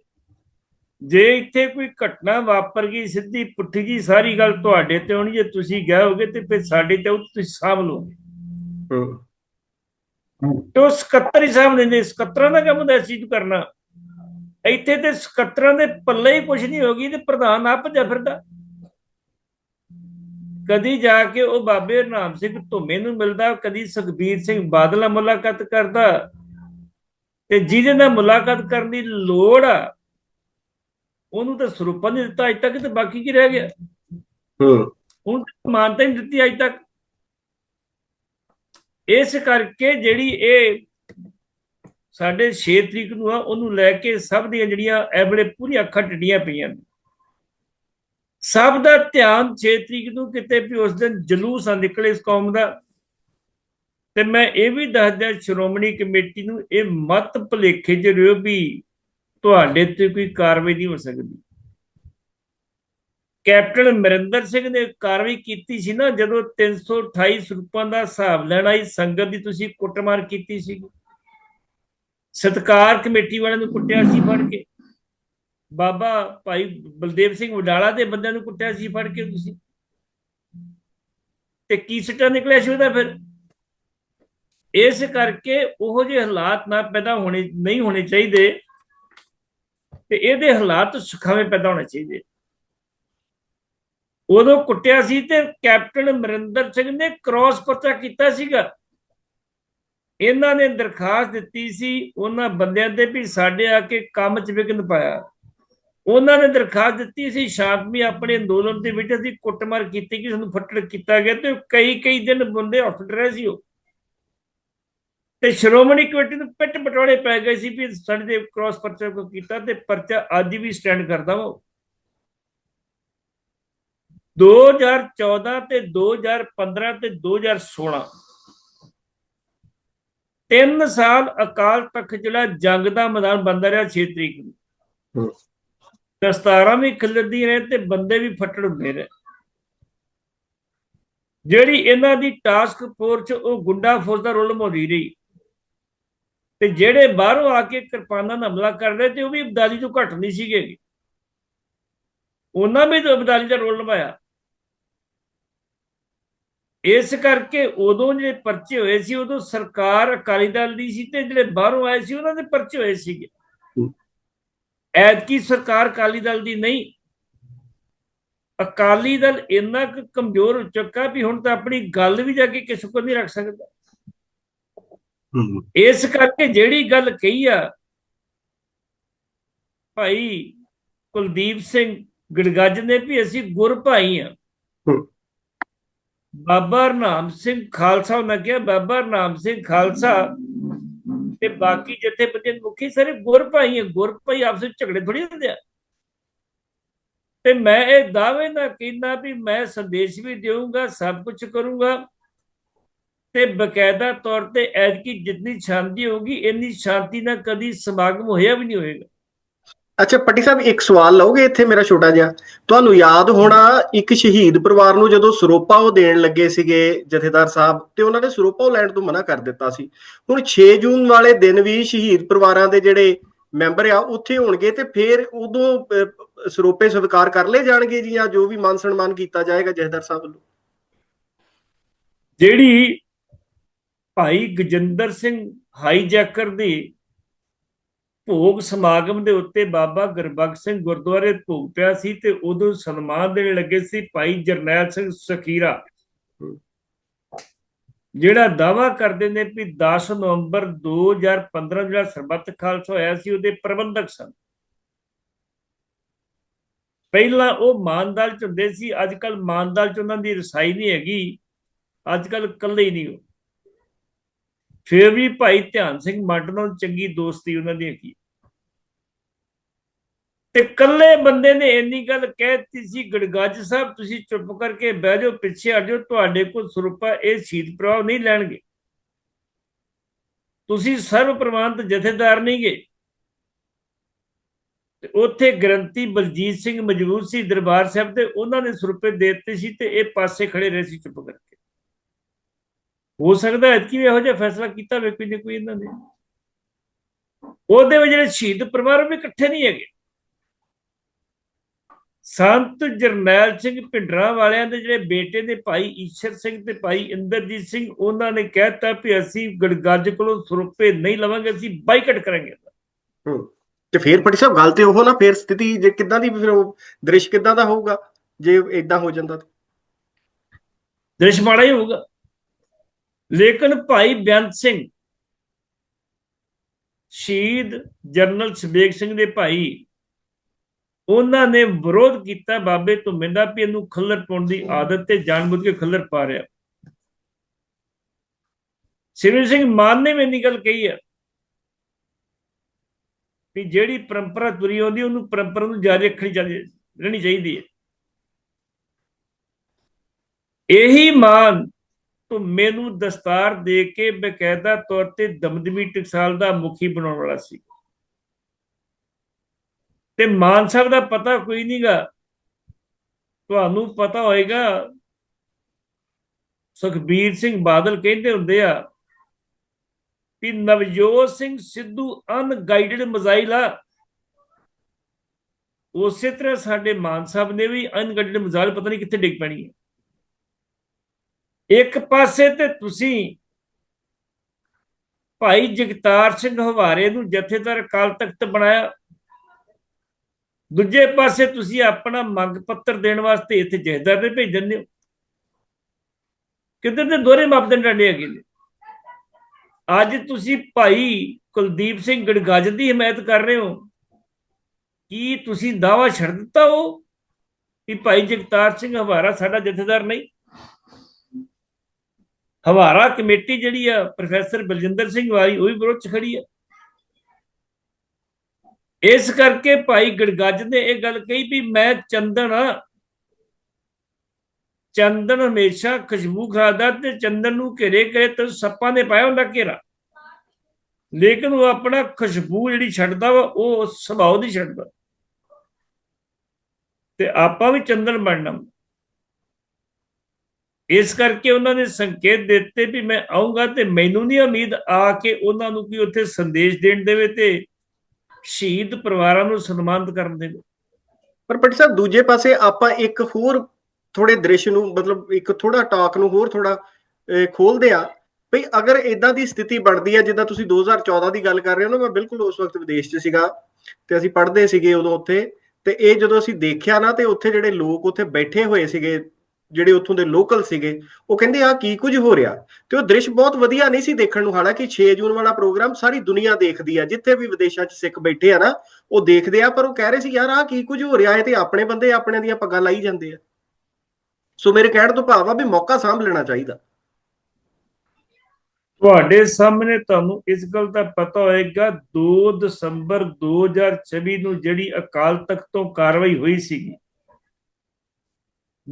ਜੇ ਇੱਥੇ ਕੋਈ ਘਟਨਾ ਵਾਪਰ ਗਈ ਸਿੱਧੀ ਪੁੱਠੀ ਜੀ ਸਾਰੀ ਗੱਲ ਤੁਹਾਡੇ ਤੇ ਹੋਣੀ ਜੇ ਤੁਸੀਂ ਗਏ ਹੋਗੇ ਤੇ ਫਿਰ ਸਾਡੇ ਤੇ ਉਹ ਤੁਸੀਂ ਸਾਂਭ ਲਓਗੇ। ਤੇ ਸਕੱਤਰ ਹੀ ਸਾਂਭ ਲੈਂਦੇ ਸਕੱਤਰਾਂ ਦਾ ਕੰਮ ਹੁੰਦਾ ਇਸ ਚੀਜ਼ ਕਰਨਾ। ਇੱਥੇ ਤੇ ਸਕੱਤਰਾਂ ਦੇ ਪੱਲੇ ਹੀ ਕੁਝ ਨਹੀਂ ਹੋਗੀ ਤੇ ਪ੍ਰਧਾਨ ਆਪ ਜਾ ਫਿਰਦਾ। ਕਦੀ ਜਾ ਕੇ ਉਹ ਬਾਬੇ ਨਾਮ ਸਿੰਘ ਧੁੰਮੇ ਨੂੰ ਮਿਲਦਾ ਕਦੀ ਸੁਖਬੀਰ ਸਿੰਘ ਬਾਦਲ ਨਾਲ ਮੁਲਾਕਾਤ ਕਰਦਾ। ਤੇ ਜਿਹਦੇ ਨਾਲ ਮੁਲਾਕਾਤ ਕਰਨ ਦੀ ਲੋੜ ਆ ਉਹਨੂੰ ਤਾਂ ਸਰੂਪਾ ਨਹੀਂ ਦਿੱਤਾ ਅਜ ਤੱਕ ਤੇ ਬਾਕੀ ਕੀ ਰਹਿ ਗਿਆ? ਹੂੰ। ਹੁਣ ਮਾਨਤਾ ਨਹੀਂ ਦਿੱਤੀ ਅਜ ਤੱਕ। ਇਸ ਕਰਕੇ ਜਿਹੜੀ ਇਹ ਸਾਡੇ 6 ਤਰੀਕ ਨੂੰ ਆ ਉਹਨੂੰ ਲੈ ਕੇ ਸਭ ਦੀਆਂ ਜਿਹੜੀਆਂ ਐਵਲੇ ਪੂਰੀਆਂ ਅੱਖਾਂ ਟੱਡੀਆਂ ਪਈਆਂ ਨੇ। ਸਭ ਦਾ ਧਿਆਨ 6 ਤਰੀਕ ਨੂੰ ਕਿਤੇ ਵੀ ਉਸ ਦਿਨ ਜਲੂਸ ਆ ਨਿਕਲੇ ਇਸ ਕੌਮ ਦਾ। ਤੇ ਮੈਂ ਇਹ ਵੀ ਦੱਸ ਦਿਆਂ ਸ਼੍ਰੋਮਣੀ ਕਮੇਟੀ ਨੂੰ ਇਹ ਮਤ ਭਲੇਖੇ ਚ ਰਿਓ ਵੀ ਤੁਹਾਡੇ ਤੇ ਕੋਈ ਕਾਰਵਾਈ ਨਹੀਂ ਹੋ ਸਕਦੀ। ਕੈਪਟਨ ਮਰਿੰਦਰ ਸਿੰਘ ਨੇ ਕਾਰਵਾਈ ਕੀਤੀ ਸੀ ਨਾ, ਜਦੋਂ 328 ਸਰੂਪਾਂ ਦਾ ਹਿਸਾਬ ਲੈਣਾ ਹੀ ਸੰਗਤ ਦੀ ਤੁਸੀਂ ਕੁੱਟਮਾਰ ਕੀਤੀ ਸੀ। ਸਤਕਾਰ ਕਮੇਟੀ ਵਾਲਿਆਂ ਨੂੰ ਕੁੱਟਿਆ ਸੀ ਫੜ ਕੇ। ਬਾਬਾ ਭਾਈ ਬਲਦੇਵ ਸਿੰਘ ਵਡਾਲਾ ਦੇ ਬੰਦਿਆਂ ਨੂੰ ਕੁੱਟਿਆ ਸੀ ਫੜ ਕੇ ਤੁਸੀਂ। ਤੇ ਕੀ ਸਿੱਟਾ ਨਿਕਲਿਆ ਸੀ ਉਹਦਾ ਫਿਰ? ਇਸ ਕਰਕੇ ਉਹੋ ਜਿਹੇ ਹਾਲਾਤ ਨਾ ਪੈਦਾ ਹੋਣੇ, ਨਹੀਂ ਹੋਣੇ ਚਾਹੀਦੇ। ਤੇ ਇਹਦੇ ਹਾਲਾਤ ਸੁਖਾਵੇਂ ਪੈਦਾ ਹੋਣੇ ਚਾਹੀਦੇ। ਉਦੋਂ ਕੁੱਟਿਆ ਸੀ ਤੇ ਕੈਪਟਨ ਮਰਿੰਦਰ ਸਿੰਘ ਨੇ ਕ੍ਰਾਸ ਪਰਚਾ ਕੀਤਾ ਸੀਗਾ। ਇਹਨਾਂ ਨੇ ਦਰਖਾਸਤ ਦਿੱਤੀ ਸੀ, ਉਹਨਾਂ ਬੰਦਿਆਂ ਦੇ ਵੀ ਸਾਡੇ ਆ ਕੇ ਕੰਮ 'ਚ ਵਿਘਨ ਪਾਇਆ। ਉਹਨਾਂ ਨੇ ਦਰਖਾਸਤ ਦਿੱਤੀ ਸੀ, ਸ਼ਾਂਤਮਈ ਆਪਣੇ ਅੰਦੋਲਨ ਦੇ ਵਿੱਚ ਅਸੀਂ ਕੁੱਟਮਾਰ ਕੀਤੀ ਕਿ ਸਾਨੂੰ ਫੱਟੜ ਕੀਤਾ ਗਿਆ ਤੇ ਕਈ ਕਈ ਦਿਨ ਬੰਦੇ ਹਸਪਤਾਲ ਰਹੇ ਸੀ ਉਹ। ਤੇ ਸ਼੍ਰੋਮਣੀ ਕਮੇਟੀ ਨੂੰ ਪਿੱਟ ਪਟੋੜੇ ਪੈ ਗਏ ਸੀ ਵੀ ਸਾਡੇ ਦੇ ਕ੍ਰਾਸ ਪਰਚਾ ਕੋ ਕੀਤਾ ਤੇ ਪਰਚਾ ਅੱਜ ਵੀ ਸਟੈਂਡ ਕਰਦਾ ਵਾ। 2014 ਤੇ 2015 ਤੇ 2016 ਤਿੰਨ ਸਾਲ ਅਕਾਲ ਤਖਤ ਜਿਹੜਾ ਜੰਗ ਦਾ ਮੈਦਾਨ ਬੰਦਾ ਰਿਹਾ 6 ਤਰੀਕ ਨੂੰ। ਦਸਤਾਰਾਂ ਵੀ ਖਿਲਰਦੀਆਂ ਰਹੇ ਤੇ ਬੰਦੇ ਵੀ ਫੱਟੜ ਹੁੰਦੇ ਰਹੇ। ਜਿਹੜੀ ਇਹਨਾਂ ਦੀ ਟਾਸਕ ਫੋਰਸ ਉਹ ਗੁੰਡਾ ਫੋਰਸ ਦਾ ਰੋਲ ਨਿਭਾਉਂਦੀ ਰਹੀ। ਤੇ ਜਿਹੜੇ ਬਾਹਰੋਂ ਆ ਕੇ ਕਿਰਪਾਨਾਂ ਨਾਲ ਹਮਲਾ ਕਰਦੇ ਤੇ ਉਹ ਵੀ ਅਬਦਾਲੀ ਤੋਂ ਘੱਟ ਨਹੀਂ ਸੀਗੇ ਉਹਨਾਂ ਵੀ ਤਾਂ ਅਬਦਾਲੀ ਦਾ ਰੋਲ ਨਿਭਾਇਆ। ਇਸ ਕਰਕੇ ਉਦੋਂ ਜਿਹੜੇ ਪਰਚੇ ਹੋਏ ਸੀ ਉਦੋਂ ਸਰਕਾਰ ਅਕਾਲੀ ਦਲ ਦੀ ਸੀ ਤੇ ਜਿਹੜੇ ਬਾਹਰੋਂ ਆਏ ਸੀ ਉਹਨਾਂ ਦੇ ਪਰਚੇ ਹੋਏ ਸੀਗੇ। ਐਤਕੀ ਸਰਕਾਰ ਅਕਾਲੀ ਦਲ ਦੀ ਨਹੀਂ। ਅਕਾਲੀ ਦਲ ਇੰਨਾ ਕੁ ਕਮਜ਼ੋਰ ਹੋ ਚੁੱਕਾ ਵੀ ਹੁਣ ਤਾਂ ਆਪਣੀ ਗੱਲ ਵੀ ਜਾ ਕੇ ਕਿਸੇ ਕੋਲ ਨਹੀਂ ਰੱਖ ਸਕਦਾ। ਇਸ ਕਰਕੇ ਜਿਹੜੀ ਗੱਲ ਕਹੀ ਆ ਭਾਈ ਕੁਲਦੀਪ ਸਿੰਘ ਗੜਗੱਜ ਨੇ ਵੀ ਅਸੀਂ ਗੁਰ ਭਾਈ ਆ। ਬਾਬਾ ਹਰਨਾਮ ਸਿੰਘ ਖਾਲਸਾ ਉਹਨਾਂ ਕਿਹਾ ਬਾਬਾ ਹਰਨਾਮ ਸਿੰਘ ਖਾਲਸਾ ਤੇ ਬਾਕੀ ਜਥੇਬੰਦੀਆਂ ਦੇ ਮੁਖੀ ਸਾਰੇ ਗੁਰ ਭਾਈ ਆ। ਗੁਰ ਭਾਈ ਆਪਸ ਵਿੱਚ ਝਗੜੇ ਥੋੜੀ ਹੁੰਦੇ ਆ। ਤੇ ਮੈਂ ਇਹ ਦਾਅਵੇ ਨਾਲ ਕਹਿੰਦਾ ਵੀ ਮੈਂ ਸੰਦੇਸ਼ ਵੀ ਦੇਵਾਂਗਾ ਸਭ ਕੁਝ ਕਰੂੰਗਾ। ਤੇ ਬਕਾਇਦਾ ਤੌਰ ਤੇ ਐਤਕੀ ਜਿੰਨੀ ਸ਼ਾਂਤੀ ਹੋਗੀ ਇੰਨੀ ਸ਼ਾਂਤੀ ਨਾਲ ਕਦੀ ਸਮਾਗਮ ਹੋਇਆ ਵੀ ਨਹੀਂ ਹੋਏਗਾ। ਅੱਛਾ ਪੱਟੀ ਸਾਹਿਬ ਇੱਕ ਸਵਾਲ ਲਓਗੇ ਇੱਥੇ ਮੇਰਾ ਛੋਟਾ ਜਿਹਾ? ਤੁਹਾਨੂੰ ਯਾਦ ਹੋਣਾ ਇੱਕ ਸ਼ਹੀਦ ਪਰਿਵਾਰ ਨੂੰ ਜਦੋਂ ਸਰੋਪਾ ਉਹ ਦੇਣ ਲੱਗੇ ਸੀਗੇ ਜਥੇਦਾਰ ਸਾਹਿਬ ਤੇ ਉਹਨਾਂ ਨੇ ਸਰੋਪਾ ਉਹ ਲੈਣ ਤੋਂ ਮਨਾ ਕਰ ਦਿੱਤਾ ਸੀ। ਹੁਣ 6 ਜੂਨ ਵਾਲੇ ਦਿਨ ਵੀ ਸ਼ਹੀਦ ਪਰਿਵਾਰਾਂ ਦੇ ਜਿਹੜੇ ਮੈਂਬਰ ਆ ਉੱਥੇ ਹੋਣਗੇ ਤੇ ਫਿਰ ਉਦੋਂ ਸਰੋਪੇ ਸਵੀਕਾਰ ਕਰ ਲਏ ਜਾਣਗੇ ਜੀ ਜਾਂ ਜੋ ਵੀ ਮਾਨ ਸਨਮਾਨ ਕੀਤਾ ਜਾਏਗਾ ਜਥੇਦਾਰ ਸਾਹਿਬ ਵੱਲੋਂ? ਜਿਹੜੀ ਭਾਈ ਗਜਿੰਦਰ ਸਿੰਘ ਹਾਈਜੈਕਰ ਦੀ ਭੋਗ ਸਮਾਗਮ ਦੇ ਉੱਤੇ ਬਾਬਾ ਗੁਰਬਖਸ਼ ਸਿੰਘ ਗੁਰਦੁਆਰੇ ਭੋਗ ਪਿਆ ਸੀ ਤੇ ਉਦੋਂ ਸਨਮਾਨ ਦੇਣ ਲੱਗੇ ਸੀ ਭਾਈ ਜਰਨੈਲ ਸਿੰਘ ਸਖੀਰਾ। ਜਿਹੜਾ ਦਾਵਾ ਕਰਦੇ ਨੇ ਵੀ 10 ਨਵੰਬਰ 2015 ਜਿਹੜਾ ਸਰਬੱਤ ਖਾਲਸਾ ਹੋਇਆ ਸੀ, ਉਹਦੇ ਪ੍ਰਬੰਧਕ ਸਨ। ਪਹਿਲਾਂ ਉਹ ਮਾਨਦਾਲ ਚ ਹੁੰਦੇ ਸੀ, ਅੱਜ ਕੱਲ ਮਾਨਦਾਲ ਚ ਉਹਨਾਂ ਦੀ ਰਸਾਈ ਨਹੀਂ ਹੈਗੀ, ਅੱਜ ਕੱਲ ਇਕੱਲੇ ਹੀ ਨਹੀਂ ਉਹ। ਫਿਰ ਵੀ ਭਾਈ ਧਿਆਨ ਸਿੰਘ ਮੰਡ ਨਾਲ ਚੰਗੀ ਦੋਸਤੀ ਉਹਨਾਂ ਦੀ ਹੈਗੀ ਤੇ ਕੱਲੇ ਬੰਦੇ ਨੇ ਇੰਨੀ ਗੱਲ ਕਹਿਤੀ ਸੀ, ਗੜਗੱਜ ਸਾਹਿਬ, ਤੁਸੀਂ ਚੁੱਪ ਕਰਕੇ ਬਹਿ ਜਾਓ, ਪਿੱਛੇ ਹਟ ਜਾਓ, ਤੁਹਾਡੇ ਕੋਲ ਸਰੂਪਾ ਇਹ ਸ਼ਹੀਦ ਪ੍ਰਭਾਵ ਨਹੀਂ ਲੈਣਗੇ। ਤੁਸੀਂ ਸਰਵ ਪ੍ਰਮਾਨਤ ਜਥੇਦਾਰ ਨਹੀਂਗੇ ਤੇ ਉੱਥੇ ਗ੍ਰੰਥੀ ਬਲਜੀਤ ਸਿੰਘ ਮਜਬੂਰ ਸੀ ਦਰਬਾਰ ਸਾਹਿਬ ਤੇ, ਉਹਨਾਂ ਨੇ ਸਰੂਪੇ ਦੇ ਦਿੱਤੇ ਸੀ ਤੇ ਇਹ ਪਾਸੇ ਖੜੇ ਰਹੇ ਸੀ ਚੁੱਪ ਕਰਕੇ। ਹੋ ਸਕਦਾ ਹੈ ਕਿ ਇਹੋ ਜਿਹਾ ਫੈਸਲਾ ਕੀਤਾ ਹੋਵੇ ਕੋਈ ਨਾ ਕੋਈ ਇਹਨਾਂ ਨੇ। ਉਹਦੇ ਵਿੱਚ ਜਿਹੜੇ ਸ਼ਹੀਦ ਪਰਿਵਾਰ ਵੀ ਇਕੱਠੇ ਨਹੀਂ ਹੈਗੇ। ਸੰਤ ਜਰਨੈਲ ਸਿੰਘ ਭਿੰਡਰਾਂ ਵਾਲਿਆਂ ਦੇ ਜਿਹੜੇ ਬੇਟੇ ਨੇ ਭਾਈ ਈਸ਼ਰ ਸਿੰਘ ਤੇ ਭਾਈ ਇੰਦਰਜੀਤ ਸਿੰਘ ਉਹਨਾਂ ਨੇ ਕਹਿਤਾ ਵੀ ਅਸੀਂ ਗੜਗੱਜ ਕੋਲੋਂ ਸਰੂਪੇ ਨਹੀਂ ਲਵਾਂਗੇ ਅਸੀਂ ਬਾਈਕਾਟ ਕਰਾਂਗੇ ਹੂੰ ਤੇ ਫਿਰ ਪੱਟੀ ਸਾਹਿਬ ਗੱਲ ਤੇ ਉਹ ਨਾ ਫਿਰ ਸਥਿਤੀ ਜੇ ਕਿੱਦਾਂ ਦੀ ਫਿਰ ਉਹ ਦ੍ਰਿਸ਼ ਕਿੱਦਾਂ ਦਾ ਹੋਊਗਾ ਜੇ ਇਦਾਂ ਹੋ ਜਾਂਦਾ ਤਾਂ? ਦ੍ਰਿਸ਼ ਮਾੜਾ ਹੀ ਹੋਊਗਾ। ਲੇਕਿਨ ਭਾਈ ਬੇਅੰਤ ਸਿੰਘ, ਸ਼ਹੀਦ ਜਨਰਲ ਸਬੇਗ ਸਿੰਘ ਦੇ ਭਾਈ, ਉਹਨਾਂ ਨੇ ਵਿਰੋਧ ਕੀਤਾ ਬਾਬੇ ਧੁੰਮੇ ਦਾ ਵੀ ਇਹਨੂੰ ਖੱਲਰ ਪਾਉਣ ਦੀ ਆਦਤ ਤੇ ਜਾਣਬੁੱਝ ਕੇ ਖੱਲਰ ਪਾ ਰਿਹਾ। ਸਿਮਰਨ ਸਿੰਘ ਮਾਨ ਨੇ ਵੀ ਇੰਨੀ ਗੱਲ ਕਹੀ ਹੈ ਵੀ ਜਿਹੜੀ ਪਰੰਪਰਾ ਤੁਰੀ ਆਉਂਦੀ, ਉਹਨੂੰ ਪਰੰਪਰਾ ਨੂੰ ਜਾਰੀ ਰੱਖਣੀ ਚਾਹੀਦੀ ਰਹਿਣੀ ਚਾਹੀਦੀ ਹੈ। ਇਹੀ ਮਾਨ ਧੁੰਮੇ ਨੂੰ ਦਸਤਾਰ ਦੇ ਕੇ ਬਕਾਇਦਾ ਤੌਰ ਤੇ ਦਮਦਮੀ ਟਕਸਾਲ ਦਾ ਮੁਖੀ ਬਣਾਉਣ ਵਾਲਾ ਸੀ। ਤੇ ਮਾਨ ਸਾਹਿਬ ਦਾ ਪਤਾ ਕੋਈ ਨਹੀਂਗਾ? ਤੁਹਾਨੂੰ ਪਤਾ ਹੋਏਗਾ, ਸੁਖਬੀਰ ਸਿੰਘ ਬਾਦਲ ਕਹਿੰਦੇ ਹੁੰਦੇ ਆ ਕਿ ਨਵਜੋਤ ਸਿੰਘ ਸਿੱਧੂ ਅਨਗਾਈਡਡ ਮਜ਼ਾਈਲ ਆ ਉਸੇ ਤਰ੍ਹਾਂ ਸਾਡੇ ਮਾਨ ਸਾਹਿਬ ਨੇ ਵੀ ਅਨਗਾਈਡਡ ਮਜ਼ਾਈਲ ਪਤਾ ਨਹੀਂ ਕਿੱਥੇ ਡਿੱਗ ਪੈਣੀ ਹੈ। ਇੱਕ ਪਾਸੇ ਤੇ ਤੁਸੀਂ ਭਾਈ ਜਗਤਾਰ ਸਿੰਘ ਹਵਾਰੇ ਨੂੰ ਜਥੇਦਾਰ ਅਕਾਲ ਤਖਤ ਬਣਾਇਆ, ਦੂਜੇ ਪਾਸੇ ਤੁਸੀਂ ਆਪਣਾ ਮੰਗ ਪੱਤਰ ਦੇਣ ਵਾਸਤੇ ਇੱਥੇ ਜਥੇਦਾਰ ਦੇ ਭੇਜ ਦਿੰਦੇ ਹੋ। ਕਿੱਧਰ ਦੇ ਦੋਹਰੇ ਮਾਪਦੰਡ ਡੰਡੇ ਹੈਗੇ ਨੇ? ਅੱਜ ਤੁਸੀਂ ਭਾਈ ਕੁਲਦੀਪ ਸਿੰਘ ਗੜਗੱਜ ਦੀ ਹਮਾਇਤ ਕਰ ਰਹੇ ਹੋ। ਕੀ ਤੁਸੀਂ ਦਾਵਾ ਛੱਡ ਦਿੱਤਾ ਹੋ ਕਿ ਭਾਈ ਜਗਤਾਰ ਸਿੰਘ ਹਵਾਰਾ ਸਾਡਾ ਜਥੇਦਾਰ ਨਹੀਂ? ਹਵਾਰਾ ਕਮੇਟੀ ਜਿਹੜੀ ਆ, ਪ੍ਰੋਫੈਸਰ ਬਲਜਿੰਦਰ ਸਿੰਘ ਵਾਲੀ, ਉਹ ਵੀ ਵਿਰੋਧ ਚ ਖੜੀ ਆ। ਇਸ ਕਰਕੇ ਭਾਈ ਗੜਗੱਜ ਨੇ ਇਹ ਗੱਲ ਕਹੀ ਵੀ ਮੈਂ ਚੰਦਨ ਆ। ਚੰਦਨ ਹਮੇਸ਼ਾ ਖੁਸ਼ਬੂ ਖਾਦਾ ਤੇ ਚੰਦਨ ਨੂੰ ਘੇਰੇ ਕਰੇ ਤੇ ਸੱਪਾਂ ਨੇ ਪਾਇਆ ਹੁੰਦਾ ਘੇਰਾ। ਲੇਕਿਨ ਉਹ ਆਪਣਾ ਖੁਸ਼ਬੂ ਜਿਹੜੀ ਛੱਡਦਾ ਵਾ, ਉਹ ਸੁਭਾਅ ਦੀ ਛੱਡਦਾ। ਤੇ ਆਪਾਂ ਵੀ ਚੰਦਨ ਬਣਨਾ। ਇਸ ਕਰਕੇ ਉਹਨਾਂ ਨੇ ਸੰਕੇਤ ਦਿੱਤੇ ਵੀ ਮੈਂ ਆਉਂਗਾ ਤੇ ਮੈਨੂੰ ਨਹੀਂ ਉਮੀਦ ਆ ਕੇ ਉਹਨਾਂ ਨੂੰ ਕੀ ਉੱਥੇ ਸੰਦੇਸ਼ ਦੇਣ ਦੇਵੇ ਤੇ ਸ਼ਹੀਦ ਪਰਿਵਾਰਾਂ ਨੂੰ ਸਨਮਾਨਿਤ ਕਰਨ ਦੇਵੇ। ਪਰ ਪੱਟੀ ਸਾਹਿਬ, ਦੂਜੇ ਪਾਸੇ ਆਪਾਂ ਇੱਕ ਹੋਰ ਥੋੜੇ ਦ੍ਰਿਸ਼ ਨੂੰ, ਮਤਲਬ ਇੱਕ ਥੋੜਾ ਟਾਕ ਨੂੰ ਹੋਰ ਥੋੜਾ ਖੋਲਦੇ ਆ ਭਈ ਅਗਰ ਇਦਾਂ ਦੀ ਸਥਿਤੀ ਬਣਦੀ ਹੈ, ਜਿੱਦਾਂ ਤੁਸੀਂ 2014 ਦੀ ਗੱਲ ਕਰ ਰਹੇ ਹੋ ਨਾ, ਮੈਂ ਬਿਲਕੁਲ ਉਸ ਵਕਤ ਵਿਦੇਸ਼ 'ਚ ਸੀਗਾ ਤੇ ਅਸੀਂ ਪੜ੍ਹਦੇ ਸੀਗੇ ਉਦੋਂ ਉੱਥੇ ਤੇ ਇਹ ਜਦੋਂ ਅਸੀਂ ਦੇਖਿਆ ਨਾ ਤੇ ਉੱਥੇ ਜਿਹੜੇ ਲੋਕ ਉੱਥੇ ਬੈਠੇ ਹੋਏ ਸੀਗੇ ਜਿਹੜੇ ਉੱਥੋਂ ਦੇ ਲੋਕਲ ਸੀਗੇ, ਉਹ ਕਹਿੰਦੇ ਆ ਕੀ ਕੁਝ ਹੋ ਰਿਹਾ? ਤੇ ਉਹ ਦ੍ਰਿਸ਼ ਬਹੁਤ ਵਧੀਆ ਨਹੀਂ ਸੀ ਦੇਖਣ ਨੂੰ, ਹਾਲਾਂਕਿ 6 ਜੂਨ ਵਾਲਾ ਪ੍ਰੋਗਰਾਮ ਸਾਰੀ ਦੁਨੀਆ ਦੇਖਦੀ ਆ, ਜਿੱਥੇ ਵੀ ਵਿਦੇਸ਼ਾਂ 'ਚ ਸਿੱਖ ਬੈਠੇ ਆ ਨਾ, ਉਹ ਦੇਖਦੇ ਆ, ਪਰ ਉਹ ਕਹਿ ਰਹੇ ਸੀ, ਯਾਰ ਆ ਕੀ ਕੁਝ ਹੋ ਰਿਹਾ? ਹੈ ਤੇ ਆਪਣੇ ਬੰਦੇ ਆਪਣੇ ਦੀਆਂ ਪੱਗਾਂ ਲਾਈ ਜਾਂਦੇ ਆ। ਸੋ ਮੇਰੇ ਕਹਿਣ ਤੋਂ ਭਾਵ ਆ ਵੀ ਮੌਕਾ ਸਾਂਭ ਲੈਣਾ ਚਾਹੀਦਾ। ਤੁਹਾਡੇ ਸਾਹਮਣੇ ਤੁਹਾਨੂੰ ਇਸ ਗੱਲ ਦਾ ਪਤਾ ਹੋਏਗਾ 2 ਦਸੰਬਰ 2024 ਨੂੰ ਜਿਹੜੀ ਅਕਾਲ ਤਖਤ ਤੋਂ ਕਾਰਵਾਈ ਹੋਈ ਸੀਗੀ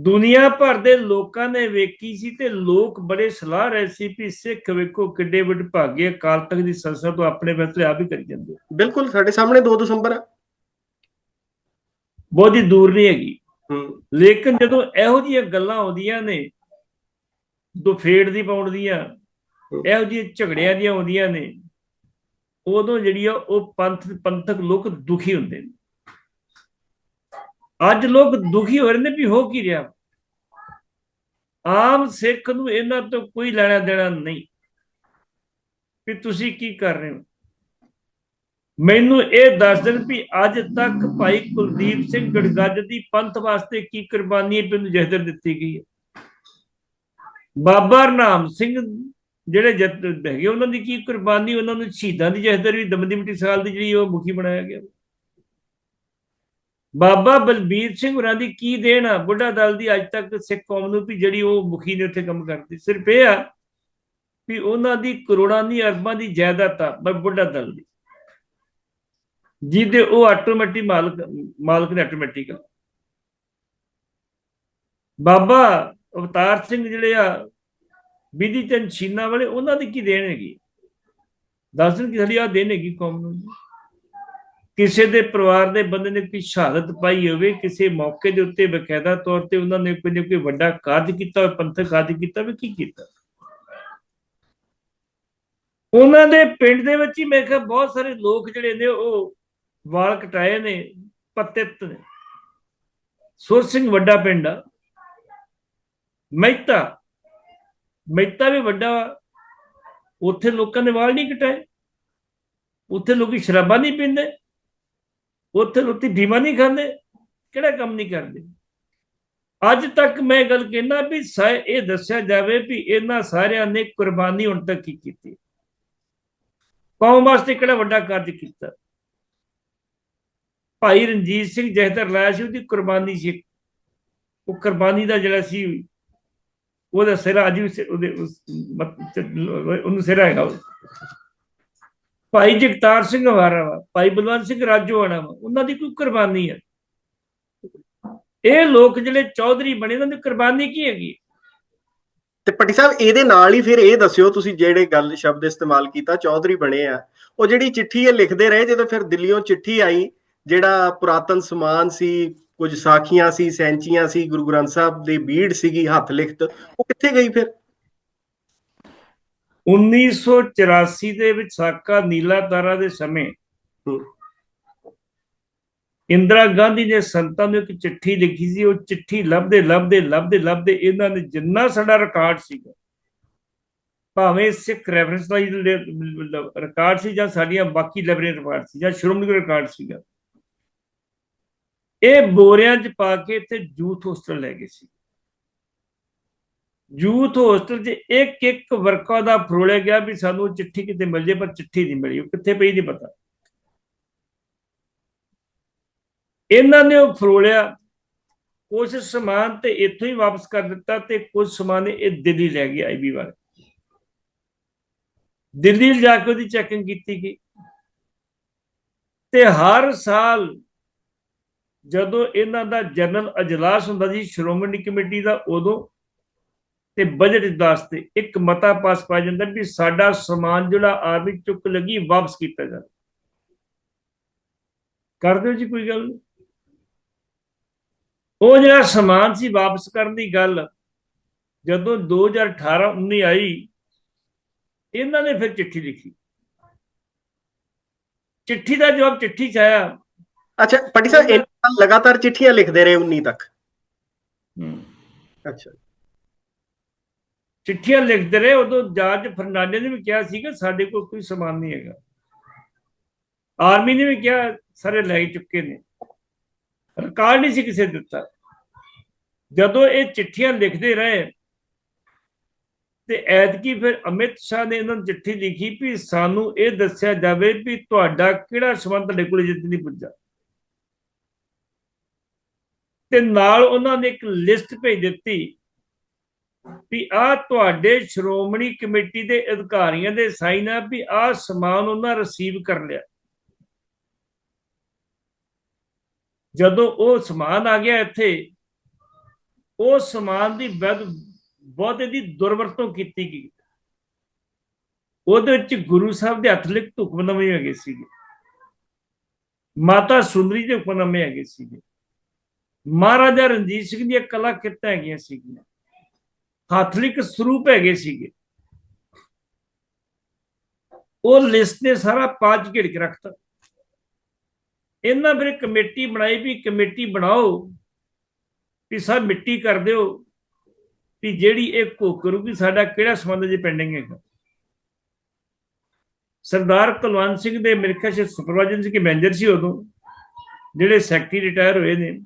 ਦੁਨੀਆ ਭਰ ਦੇ ਲੋਕਾਂ ਨੇ ਵੇਖੀ ਸੀ ਤੇ ਲੋਕ ਬੜੇ ਸਲਾਹ ਰਹੇ ਸੀ ਵੀ ਸਿੱਖ ਵੇਖੋ ਕਿੱਡੇ ਵੱਡ ਭਾਗੇ ਅਕਾਲ ਤਖਤ ਦੀ ਸੰਸਦ ਤੋਂ ਆਪਣੇ ਫੈਸਲੇ ਆਪ ਹੀ ਕਰੀ ਜਾਂਦੇ ਬਿਲਕੁਲ ਸਾਡੇ ਸਾਹਮਣੇ 2 ਦਸੰਬਰ ਆ। ਬਹੁਤੀ ਦੂਰ ਨਹੀਂ ਹੈਗੀ। ਲੇਕਿਨ ਜਦੋਂ ਇਹੋ ਜਿਹੀਆਂ ਗੱਲਾਂ ਆਉਂਦੀਆਂ ਨੇ ਦੁਫੇੜ ਦੀ ਪਾਉਣ ਦੀਆਂ ਇਹੋ ਜਿਹੇ ਝਗੜਿਆਂ ਦੀਆਂ ਆਉਂਦੀਆਂ ਨੇ ਉਦੋਂ ਜਿਹੜੀ ਆ ਉਹ ਪੰਥ ਪੰਥਕ ਲੋਕ ਦੁਖੀ ਹੁੰਦੇ ਨੇ। ਅੱਜ ਲੋਕ ਦੁਖੀ ਹੋ ਰਹੇ ਨੇ ਵੀ ਹੋ ਕੀ ਰਿਹਾ? ਆਮ ਸਿੱਖ ਨੂੰ ਇਹਨਾਂ ਤੋਂ ਕੋਈ ਲੈਣਾ ਦੇਣਾ ਨਹੀਂ। ਵੀ ਤੁਸੀਂ ਕੀ ਕਰ ਰਹੇ ਹੋ? ਮੈਨੂੰ ਇਹ ਦੱਸ ਦੇਣ ਵੀ ਅੱਜ ਤੱਕ ਭਾਈ ਕੁਲਦੀਪ ਸਿੰਘ ਗੜਗੱਜ ਦੀ ਪੰਥ ਵਾਸਤੇ ਕੀ ਕੁਰਬਾਨੀ ਪਿੰਡ ਜਹਦਰ ਦਿੱਤੀ ਗਈ ਹੈ? ਬਾਬਾ ਨਾਮ ਸਿੰਘ ਜਿਹੜੇ ਜੱਟ ਹੈਗੇ ਉਹਨਾਂ ਦੀ ਕੀ ਕੁਰਬਾਨੀ, ਉਹਨਾਂ ਨੂੰ ਸ਼ਹੀਦਾਂ ਦੀ ਜਹਦਰ ਵੀ ਦਮਦੀ ਮਿੱਟੀ ਸਾਲ ਦੀ ਜਿਹੜੀ ਉਹ ਮੁਖੀ ਬਣਾਇਆ ਗਿਆ। ਬਾਬਾ ਬਲਬੀਰ ਸਿੰਘ ਹੋਰਾਂ ਦੀ ਕੀ ਦੇਣ ਆ? ਬੁੱਢਾ ਦਲ ਦੀ ਅੱਜ ਤੱਕ ਸਿੱਖ ਕੌਮ ਨੂੰ ਵੀ ਜਿਹੜੀ ਉਹ ਮੁਖੀ ਨੇ ਉੱਥੇ ਕੰਮ ਕਰਦੀ। ਸਿਰਫ ਇਹ ਆ ਵੀ ਉਹਨਾਂ ਦੀ ਕਰੋੜਾਂ ਦੀ, ਅਰਬਾਂ ਦੀ ਜਾਇਦਾਦ ਆ ਬੁੱਢਾ ਦਲ ਦੀ। ਜਿਹਦੇ ਉਹ ਆਟੋਮੈਟਿਕ ਮਾਲਕ ਮਾਲਕ ਨੇ ਆਟੋਮੈਟਿਕ। ਬਾਬਾ ਅਵਤਾਰ ਸਿੰਘ ਜਿਹੜੇ ਆ, ਵਿਧੀ ਚੰਦ ਛੀਨਾ ਵਾਲੇ, ਉਹਨਾਂ ਦੀ ਕੀ ਦੇਣ ਹੈਗੀ? ਦੱਸ ਦਿਨ ਕਿ ਸਾਡੀ ਆ ਦੇਣ ਹੈਗੀ ਕੌਮ ਨੂੰ। ਕਿਸੇ ਦੇ ਪਰਿਵਾਰ ਦੇ ਬੰਦੇ ਨੇ ਕੋਈ ਸ਼ਹਾਦਤ ਪਾਈ ਹੋਵੇ, ਕਿਸੇ ਮੌਕੇ ਦੇ ਉੱਤੇ ਬਕਾਇਦਾ ਤੌਰ ਤੇ ਉਹਨਾਂ ਨੇ ਕੋਈ ਕੋਈ ਵੱਡਾ ਕਾਰਜ ਕੀਤਾ ਹੋਵੇ, ਪੰਥਕ ਕਾਰਜ ਕੀਤਾ ਹੋਵੇ, ਕੀ ਕੀਤਾ? ਉਹਨਾਂ ਦੇ ਪਿੰਡ ਦੇ ਵਿੱਚ ਹੀ ਮੈਂ ਕਿਹਾ ਬਹੁਤ ਸਾਰੇ ਲੋਕ ਜਿਹੜੇ ਨੇ ਉਹ ਵਾਲ ਕਟਾਏ ਨੇ, ਪਤਿਤ ਨੇ। ਸੁਰ ਸਿੰਘ ਵੱਡਾ ਪਿੰਡ ਆ। ਮਹਿਤਾ ਮਹਿਤਾ ਵੀ ਵੱਡਾ ਉੱਥੇ ਲੋਕਾਂ ਨੇ ਵਾਲ ਨਹੀਂ ਕਟਾਏ। ਉੱਥੇ ਲੋਕੀ ਸ਼ਰਾਬਾਂ ਨਹੀਂ ਪੀਂਦੇ। ਉੱਥੇ ਲੋਕੀ ਦੀਵਾ ਨਹੀਂ ਖਾਂਦੇ, ਕਿਹੜਾ ਕੰਮ ਨਹੀਂ ਕਰਦੇ। ਅੱਜ ਤੱਕ ਮੈਂ ਗੱਲ ਕਹਿਣਾ ਵੀ ਇਹ ਦੱਸਿਆ ਜਾਵੇ ਵੀ ਇਹਨਾਂ ਸਾਰਿਆਂ ਨੇ ਕੁਰਬਾਨੀ ਹੁਣ ਤੱਕ ਕੀ ਕੀਤੀ। ਕੌਮ ਵਾਸਤੇ ਕਿਹੜਾ ਵੱਡਾ ਕਾਰਜ ਕੀਤਾ। ਭਾਈ ਰਣਜੀਤ ਸਿੰਘ ਜਹਦਰ ਲਾਇਆ ਸੀ, ਉਹਦੀ ਕੁਰਬਾਨੀ ਸੀ। ਉਹ ਕੁਰਬਾਨੀ ਦਾ ਜਿਹੜਾ ਸੀ, ਉਹਦਾ ਸਿਰਾ ਅੱਜ ਵੀ ਉਹਦੇ ਉਹਨੂੰ ਸਿਰਾ ਹੈਗਾ ਭਾਈ ਜਗਤਾਰ ਸਿੰਘ ਹਵਾਰਾ ਵਾ, ਭਾਈ ਬਲਵੰਤ ਸਿੰਘ ਰਾਜੋਆਣਾ ਵਾ, ਉਹਨਾਂ ਦੀ ਕੋਈ ਕੁਰਬਾਨੀ ਹੈ ਇਹ ਲੋਕ ਜਿਹੜੇ ਚੌਧਰੀ ਬਣੇ, ਉਹਨਾਂ ਦੀ ਕੁਰਬਾਨੀ ਕੀ ਹੈਗੀ? ਤੇ ਪੱਟੀ ਸਾਹਿਬ, ਇਹਦੇ ਨਾਲ ਹੀ ਫਿਰ ਇਹ ਦੱਸਿਓ ਤੁਸੀਂ ਜਿਹੜੇ ਗੱਲ, ਸ਼ਬਦ ਇਸਤੇਮਾਲ ਕੀਤਾ, ਚੌਧਰੀ ਬਣੇ ਆ। ਉਹ ਜਿਹੜੀ ਚਿੱਠੀ ਇਹ ਲਿਖਦੇ ਰਹੇ, ਜਦੋਂ ਫਿਰ ਦਿੱਲੀੋਂ ਚਿੱਠੀ ਆਈ, ਜਿਹੜਾ ਪੁਰਾਤਨ ਸਮਾਨ ਸੀ, ਕੁਝ ਸਾਖੀਆਂ ਸੀ, ਸੈਂਚੀਆਂ ਸੀ, ਗੁਰੂ ਗ੍ਰੰਥ ਸਾਹਿਬ ਦੇ ਬੀੜ ਸੀਗੀ, ਹੱਥ ਲਿਖਤ, ਉਹ ਕਿੱਥੇ ਗਈ ਫਿਰ? 1984 ਦੇ ਵਿੱਚ ਸਾਕਾ ਨੀਲਾ ਤਾਰਾ ਦੇ ਸਮੇਂ ਇੰਦਰਾ ਗਾਂਧੀ ਨੇ ਸੰਤਾਂ ਨੂੰ ਇੱਕ ਚਿੱਠੀ ਲਿਖੀ ਸੀ। ਉਹ ਚਿੱਠੀ ਲੱਭਦੇ ਲੱਭਦੇ ਲੱਭਦੇ ਲੱਭਦੇ ਇਹਨਾਂ ਨੇ ਜਿੰਨਾ ਸਾਡਾ ਰਿਕਾਰਡ ਸੀਗਾ, ਭਾਵੇਂ ਸਿੱਖ ਰੈਫਰੈਂਸ ਦਾ ਰਿਕਾਰਡ ਸੀ ਜਾਂ ਸਾਡੀਆਂ ਬਾਕੀ ਲਾਇਬ੍ਰੇਰੀ ਰਿਕਾਰਡ ਸੀ ਜਾਂ ਸ਼੍ਰੋਮਣੀ ਰਿਕਾਰਡ ਸੀਗਾ। ਇਹ ਬੋਰਿਆਂ 'ਚ ਪਾ ਕੇ ਇੱਥੇ ਜੂਥ ਹੋਸਟਲ ਲੈ ਗਏ ਸੀ। ਯੂਥ ਹੋਸਟਲ 'ਚ ਇੱਕ ਇੱਕ ਵਰਕਰ ਦਾ ਫਰੋਲਿਆ ਗਿਆ ਵੀ ਸਾਨੂੰ ਚਿੱਠੀ ਕਿਤੇ ਮਿਲ ਜੇ, ਪਰ ਚਿੱਠੀ ਨਹੀਂ ਮਿਲੀ। ਉਹ ਕਿੱਥੇ ਪਈ ਨਹੀਂ ਪਤਾ? ਇਹਨਾਂ ਨੇ ਉਹ ਫਰੋਲਿਆ ਕੁਝ ਸਮਾਨ ਤੇ ਇੱਥੋਂ ਹੀ ਵਾਪਸ ਕਰ ਦਿੱਤਾ ਤੇ ਕੁਝ ਸਮਾਨ ਇਹ ਦਿੱਲੀ ਲੈ ਗਿਆ ਆਈਬੀ ਵਾਲੇ। ਦਿੱਲੀ ਜਾ ਕੇ ਉਹਦੀ ਚੈਕਿੰਗ ਕੀਤੀ ਗਈ। ਤੇ ਹਰ ਸਾਲ ਜਦੋਂ ਇਹਨਾਂ ਦਾ ਜਨਰਲ ਅਜਲਾਸ ਹੁੰਦਾ ਸੀ, ਸ਼੍ਰੋਮਣੀ ਕਮੇਟੀ ਦਾ, ਉਦੋਂ ਤੇ ਬਜਟ ਇਜਲਾਸ ਤੇ ਇੱਕ ਮਤਾ ਪਾਸ ਪਾਇਆ ਜਾਂਦਾ ਵੀ ਸਾਡਾ ਸਮਾਨ ਜਿਹੜਾ ਆਰਮੀ ਚੁੱਕ ਲੱਗੀ ਵਾਪਸ ਕੀਤਾ ਜਾਵੇ। ਕਰ ਦਿਓ ਜੀ ਕੋਈ ਗੱਲ? ਉਹ ਜਿਹੜਾ ਸਮਾਨ ਸੀ ਵਾਪਸ ਕਰਨ ਦੀ ਗੱਲ ਜਦੋਂ 2018 19 ਆਈ ਇਹਨਾਂ ਨੇ ਫਿਰ ਚਿੱਠੀ ਲਿਖੀ। ਚਿੱਠੀ ਦਾ ਜਵਾਬ ਚਿੱਠੀ ਚ ਆਇਆ। ਅੱਛਾ ਪੱਟੀ ਸਾਹਿਬ ਲਗਾਤਾਰ ਚਿੱਠੀਆਂ ਲਿਖਦੇ ਰਹੇ 19 ਤੱਕ? ਅੱਛਾ। ਚਿੱਠੀਆਂ ਲਿਖਦੇ ਰਹੇ, ਉਦੋਂ ਜਾਰਜ ਫਰਨਾਂਡੇ ਨੇ ਵੀ ਕਿਹਾ ਸੀ ਕਿ ਸਾਡੇ ਕੋਲ ਕੋਈ ਸਮਾਨ ਨਹੀਂ ਹੈਗਾ। ਆਰਮੀ ਨੇ ਵੀ ਕਿਹਾ, ਸਾਰੇ ਲੈ ਚੁੱਕੇ ਨੇ। ਰਿਕਾਰਡ ਨਹੀਂ ਸੀ ਕਿਸੇ ਦਿੱਤਾ। ਜਦੋਂ ਇਹ ਚਿੱਠੀਆਂ ਲਿਖਦੇ ਰਹੇ, ਤੇ ਐਤਕੀ ਫਿਰ ਅਮਿਤ ਸ਼ਾਹ ਨੇ ਇਹਨਾਂ ਨੂੰ ਚਿੱਠੀ ਲਿਖੀ ਵੀ ਸਾਨੂੰ ਇਹ ਦੱਸਿਆ ਜਾਵੇ ਵੀ ਤੁਹਾਡਾ ਕਿਹੜਾ ਸਬੰਧ ਤੁਹਾਡੇ ਕੋਲ ਜਿੱਤ ਨਹੀਂ ਪੁੱਜਾ ਤੇ ਨਾਲ ਉਹਨਾਂ ਨੇ ਇੱਕ ਲਿਸਟ ਭੇਜ ਦਿੱਤੀ ਵੀ ਆ ਤੁਹਾਡੇ ਸ਼੍ਰੋਮਣੀ ਕਮੇਟੀ ਦੇ ਅਧਿਕਾਰੀਆਂ ਦੇ ਸਾਈਨ ਆ ਵੀ ਆ ਸਮਾਨ ਉਹਨਾਂ ਰਿਸੀਵ ਕਰ ਲਿਆ। ਜਦੋਂ ਉਹ ਸਮਾਨ ਆ ਗਿਆ ਇੱਥੇ, ਉਹ ਸਮਾਨ ਦੀ ਵਧ, ਬਹੁਤ ਦੀ ਦੁਰਵਰਤੋਂ ਕੀਤੀ ਗਈ। ਉਹਦੇ ਵਿੱਚ ਗੁਰੂ ਸਾਹਿਬ ਦੇ ਹੱਥ ਲਿਖਤ ਹੁਕਮਨਾਮੇ ਹੈਗੇ ਸੀਗੇ। ਮਾਤਾ ਸੁੰਦਰੀ ਦੇ ਹੁਕਮਨਾਮੇ ਹੈਗੇ ਸੀਗੇ। ਮਹਾਰਾਜਾ ਰਣਜੀਤ ਸਿੰਘ ਦੀਆਂ ਕਲਾ ਕਿੱਤਾਂ ਹੈਗੀਆਂ ਸੀਗੀਆਂ। ਹਾਥਲਿਕ ਸਰੂਪ ਹੈਗੇ ਸੀਗੇ। ਉਹ ਲਿਸਟ ਨੇ ਸਾਰਾ ਪਾਜ ਘਿੜ ਕੇ ਰੱਖਤਾ। ਇਹਨਾਂ ਫਿਰ ਕਮੇਟੀ ਬਣਾਈ ਵੀ ਕਮੇਟੀ ਬਣਾਓ, ਵੀ ਸਭ ਮਿੱਟੀ ਕਰ ਦਿਓ, ਵੀ ਜਿਹੜੀ ਇਹ ਕੋ ਕਰੂਗੀ ਸਾਡਾ ਕਿਹੜਾ ਸੰਬੰਧ ਜੇ ਪੈਂਡਿੰਗ ਹੈਗਾ। ਸਰਦਾਰ ਕੁਲਵੰਤ ਸਿੰਘ ਦੇ ਮੇਰੇ ਖਿਆਲ ਚ ਸੁਪਰਵਾਈਜ਼ਰ ਸੀ ਕਿ ਮੈਨੇਜਰ ਸੀ ਉਦੋਂ, ਜਿਹੜੇ ਸੈਕਟਰੀ ਰਿਟਾਇਰ ਹੋਏ ਨੇ।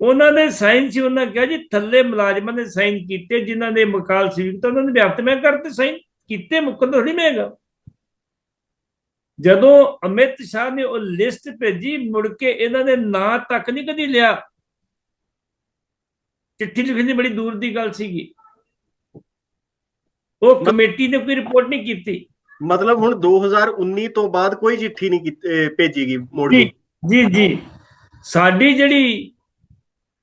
ਉਹਨਾਂ ਦੇ ਸਾਈਨ ਸੀ ਉਹਨਾਂ ਕਿਹਾ ਜੀ ਥੱਲੇ ਮੁਲਾਜ਼ਮਾਂ ਨੇ ਸਾਈਨ ਕੀਤੇ ਜਿਨ੍ਹਾਂ ਦੇ ਮਕਾਲ ਸੀ ਤਾਂ ਉਹਨਾਂ ਨੇ ਵਿਆਪਤ ਮੈਂ ਕਰਤੇ ਸਾਈਨ ਕੀਤੇ ਮੁਕੱਦਰ ਥੋੜੀ ਮੈਂਗਾ ਜਦੋਂ ਅਮਿਤ ਸ਼ਾਹ ਨੇ ਉਹ ਲਿਸਟ ਭੇਜੀ ਮੁੜ ਕੇ ਇਹਨਾਂ ਦੇ ਨਾਂ ਤੱਕ ਨਹੀਂ ਕਦੀ ਲਿਆ। ਚਿੱਠੀ ਲਿਖਣ ਦੀ ਬੜੀ ਦੂਰ ਦੀ ਗੱਲ ਸੀਗੀ। ਉਹ ਕਮੇਟੀ ਨੇ ਕੋਈ ਰਿਪੋਰਟ ਨਹੀਂ ਕੀਤੀ। ਮਤਲਬ ਹੁਣ 2019 ਤੋਂ ਬਾਅਦ ਕੋਈ ਚਿੱਠੀ ਨਹੀਂ ਭੇਜੀ ਗਈ ਮੋੜ ਜੀ ਜੀ। ਸਾਡੀ ਜਿਹੜੀ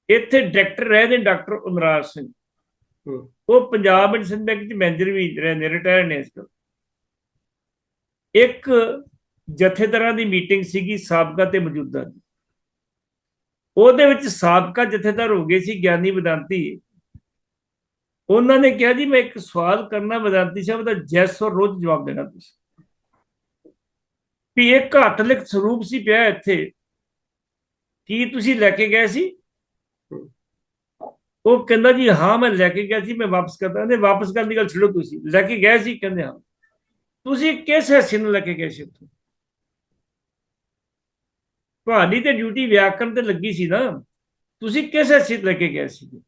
ਇੱਥੇ ਡਾਇਰੈਕਟਰ ਰਹੇ ਨੇ ਡਾਕਟਰ ਉਮਰਾਜ ਸਿੰਘ। ਉਹ ਪੰਜਾਬ ਐਂਡ ਸਿੰਧ ਬੈਂਕ ਚ ਮੈਨੇਜਰ ਵੀ ਰਹੇ ਨੇ ਰਿਟਾਇਰ ਨੇ ਇਸ ਤੋਂ। ਇੱਕ ਜਥੇਦਾਰਾਂ ਦੀ ਮੀਟਿੰਗ ਸੀਗੀ ਸਾਬਕਾ ਤੇ ਮੌਜੂਦਾ ਦੀ। ਉਹਦੇ ਵਿੱਚ ਸਾਬਕਾ ਜਥੇਦਾਰ ਹੋ ਗਏ ਸੀ ਗਿਆਨੀ ਵਿਦਾਂਤੀ। ਉਹਨਾਂ ਨੇ ਕਿਹਾ ਜੀ ਮੈਂ ਇੱਕ ਸਵਾਲ ਕਰਨਾ ਵਿਦਾਂਤੀ ਸਾਹਿਬ ਦਾ ਜੈਸ ਔਰ ਰੋਜ਼ ਜਵਾਬ ਦੇਣਾ ਤੁਸੀਂ। ਵੀ ਇੱਕ ਹੱਥ ਲਿਖ ਸਰੂਪ ਸੀ ਪਿਆ ਇੱਥੇ। ਕੀ ਤੁਸੀਂ ਲੈ ਕੇ ਗਏ ਸੀ? ਉਹ ਕਹਿੰਦਾ ਜੀ, ਹਾਂ, ਮੈਂ ਲੈ ਕੇ ਗਿਆ ਸੀ, ਮੈਂ ਵਾਪਸ ਕਰਦਾ ਕਹਿੰਦੇ, ਵਾਪਸ ਕਰਨ ਦੀ ਗੱਲ ਛੱਡੋ ਤੁਸੀਂ। ਲੈ ਕੇ ਗਏ ਸੀ, ਕਹਿੰਦੇ, ਹਾਂ। ਤੁਸੀਂ ਕਿਸ ਹਿੱਸੇ ਨੂੰ ਲੈ ਕੇ ਗਏ ਸੀ ਉੱਥੋਂ? ਤੁਹਾਡੀ ਤੇ ਡਿਊਟੀ ਵਿਆਕਰਨ ਤੇ ਲੱਗੀ ਸੀ ਨਾ। ਤੁਸੀਂ ਕਿਸ ਹਿੱਸੇ ਲੈ ਕੇ ਗਏ ਸੀ?